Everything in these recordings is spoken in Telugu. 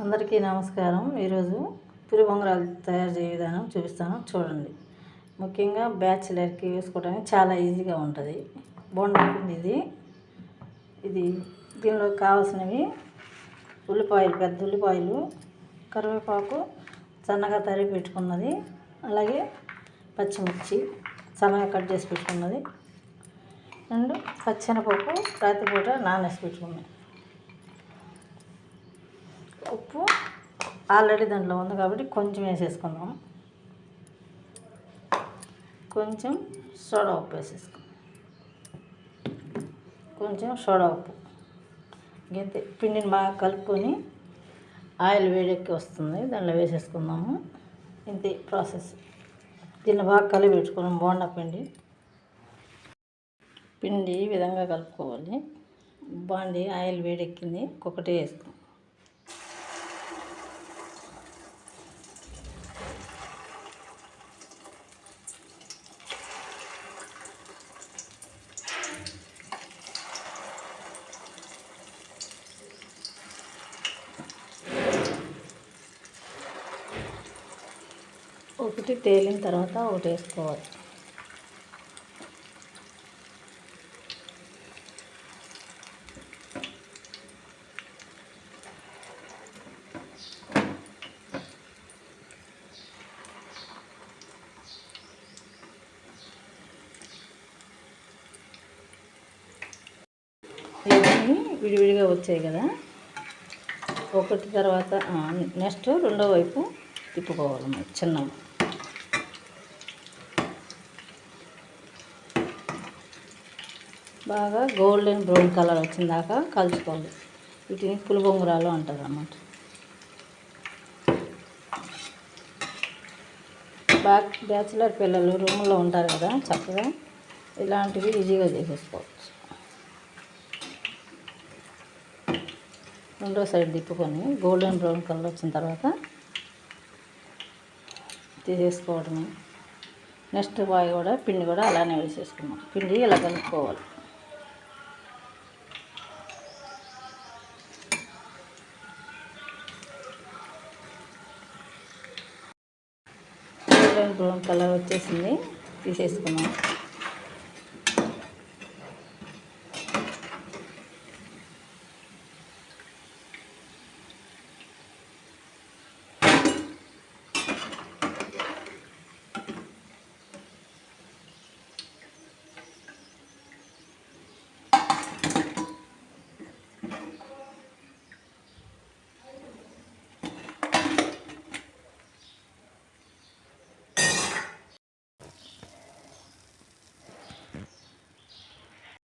అందరికీ నమస్కారం. ఈరోజు పులి బొంగరాలు తయారు చేయ విధానం చూపిస్తాను. చూడండి. ముఖ్యంగా బ్యాచిలర్కి వేసుకోవడానికి చాలా ఈజీగా ఉంటుంది. బోండా ఇది. ఇది దీనిలో కావాల్సినవి ఉల్లిపాయలు పెద్ద ఉల్లిపాయలు కరివేపాకు సన్నగా తరిగి పెట్టుకున్నది. అలాగే పచ్చిమిర్చి సన్నగా కట్ చేసి పెట్టుకున్నది. అండ్ పచ్చెనపప్పు రాత్రిపూట నానేసి పెట్టుకున్నాయి ఉప్పు ఆల్రెడీ దాంట్లో ఉంది కాబట్టి కొంచెం వేసేసుకుందాం. కొంచెం సోడా ఉప్పు వేసేసుకుందాం. కొంచెం సోడా ఉప్పు. ఇంకైతే పిండిని బాగా కలుపుకొని ఆయిల్ వేడెక్కి వస్తుంది. దాంట్లో వేసేసుకుందాము. ఇంతే ప్రాసెస్. దీన్ని బాగా కలిపి పెట్టుకున్నాం బోండా పిండి. పిండి ఈ విధంగా కలుపుకోవాలి. బాండి ఆయిల్ వేడెక్కింది. ఒక్కొక్కటే వేసుకుందాం. ఒకటి తేలిన తర్వాత ఒకటి వేసుకోవాలి. ఇవన్నీ విడివిడిగా వచ్చాయి కదా. ఒకటి తర్వాత నెక్స్ట్ రెండో వైపు తిప్పుకోవాలి చిన్నగా. బాగా గోల్డెన్ బ్రౌన్ కలర్ వచ్చిన దాకా కలుసుకోవాలి వీటిని పులిబొంగురాలు అంటారు అన్నమాట బ్యాక్ బ్యాచులర్ పిల్లలు రూమ్లో ఉంటారు కదా చక్కగా ఇలాంటివి ఈజీగా చేసేసుకోవచ్చు. రెండో సైడ్ తిప్పుకొని గోల్డెన్ బ్రౌన్ కలర్ వచ్చిన తర్వాత తీసేసుకోవడమే. నెక్స్ట్ బాయ్ కూడా పిండి కూడా అలానే వేసేసుకున్నాం పిండి ఇలా కలుపుకోవాలి. బ్రౌన్ కలర్ వచ్చేసింది. తీసేసుకున్నాం.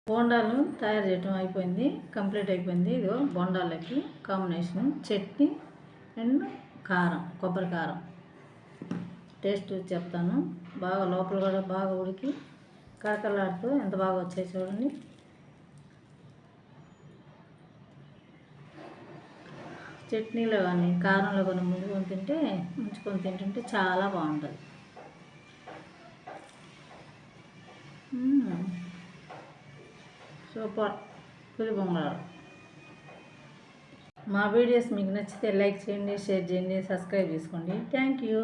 బోండాలు తయారు చేయడం అయిపోయింది కంప్లీట్ అయిపోయింది. ఇదిగో బోండాలకి కాంబినేషన్ చట్నీ అండ్ కారం కొబ్బరి కారం. టేస్ట్ చెప్తాను. బాగా లోపల కూడా బాగా ఉడికి కడకలాడుతూ ఎంత బాగా వచ్చాయి చూడండి. చట్నీలో కానీ కారంలో కానీ ముందుకొని తింటే ముంచుకొని తింటుంటే చాలా బాగుంటుంది. సూపర్. పులి బొంగళాలు మా వీడియోస్ మీకు నచ్చితే లైక్ చేయండి షేర్ చేయండి సబ్స్క్రైబ్ చేసుకోండి. Thank you.